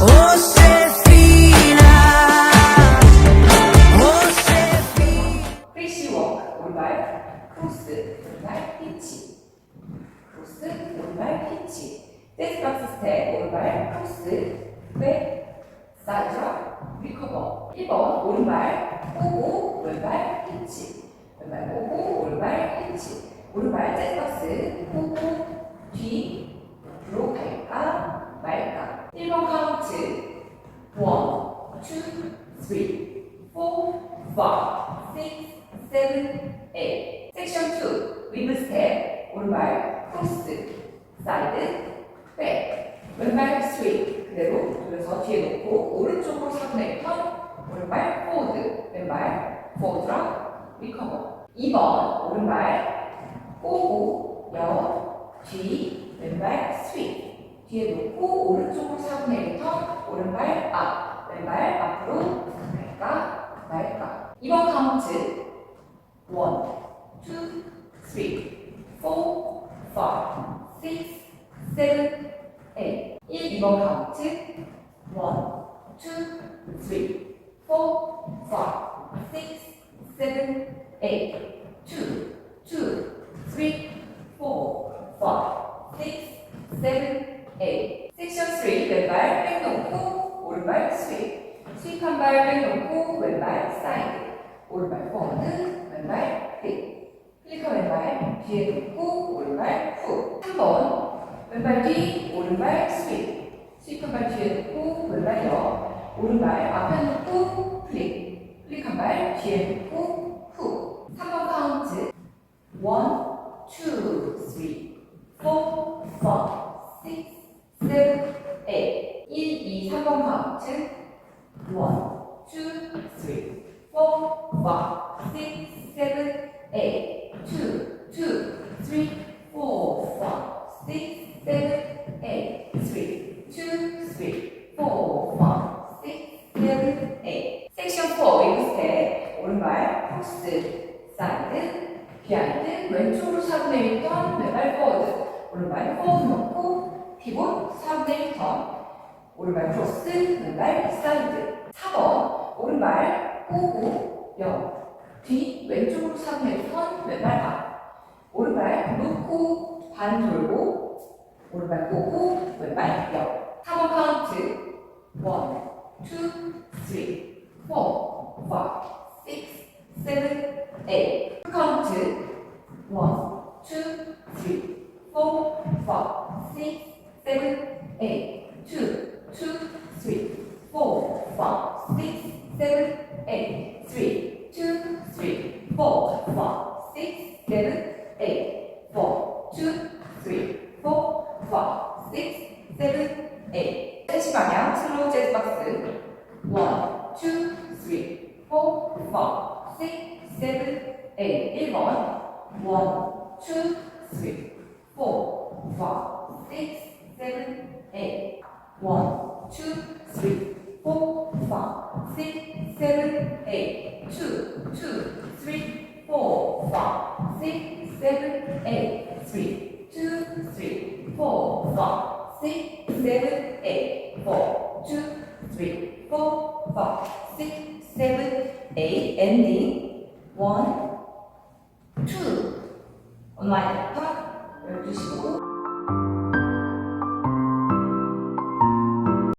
Josefina, Josefina. 프리시 워크 오른발 크로스 오른발 피치 크로스 오른발 피치 댄스박스 스텝 오른발 크로스 백 사이드 리커버 1번 오른발 꼬고 왼발 피치 왼발 꼬고 오른발 피치 오른발 댄스박스 꼬고 뒤 앞으로 갈까 말까 1번 카운트 1, 2, 3, 4, 5, 6, 7, 8. 섹션 2. 리브 스텝. 오른발 크로스. 사이드. 백. 왼발 스윗. 그대로 돌려서 뒤에 놓고 오른쪽으로 3분의 1턴. 오른발 포워드. 왼발 포워드랑 리커버. 2번 오른발 꼬고 여. 뒤. 왼발 스윗. 뒤에 놓고 오른쪽으로 4분의 1턴. 오른발 앞. 왼발 앞으로 갈까 말까. 2번 카운트. 1, 2, 3, 4, 5, 6, 7, 8. 1, 2번 카운트. 1, 2, 3, 4, 5, 6, 7, 8. 2, 2, 3, 4, 5, 6, 7, 8. 섹션 3, 왼발 백 오른발 스윗. 스윗 한발 백 놓고 왼발 사이드. 오른발 포워드, 왼발 힙. 클리커 왼발 뒤에 놓고 오른발 후. 3번 왼발 뒤, 오른발 스윗. 스윗 한발 뒤에 놓고 왼발 여. 오른발 앞에 놓고 플릭. 플릭 한발 뒤에 놓고 후. 3번 카운트. 1, 2, 3, 4, 5, 2, 3번 카운트. 1, 2, 3, 4, 5, 6, 7, 8. 2, 2, 3, 4, 5, 6, 7, 8. 3, 2, 3, 4, 5, 6, 7, 8. 섹션 4 웨이브 스텝. 오른발 크로스 사이드 비하인드 왼쪽으로 4분의 1턴 왼발 포워드 오른발 포워드 놓고 피봇 4분의 1턴 오른발 크로스 왼발 사이드. 4번 오른발 꼬고 옆뒤 왼쪽으로 3분의 1턴 왼발 앞. 오른발 놓고 반 돌고 오른발 꼬고 왼발 옆 4번 카운트. 1, 2, 3, 4, 5, 6, 7, 8 카운트. 1, 2, 3, 4, 5, 6, 7, 8 2, 2, 3, 4, 5, 6, 7, 8 3, 2, 3, 4, 5, 6, 7, 8 4, 2, 3, 4, 5, 6, 7, 8 셋시 방향 슬로우 재즈 박스. 1, 2, 3, 4, 5, 6, 7, 8 1번. 1, 2, 3, 4, 5, 6, 7, 8 1, 2, 3, 4, 5, 6, 7, 8 2, 2, 3, 4, 5, 6, 7, 8 3, 2, 3, 4, 5, 6, 7, 8 4, 2, 3, 4, 5, 6, 7, 8 ending. 1, 2 온라인 탑 12시고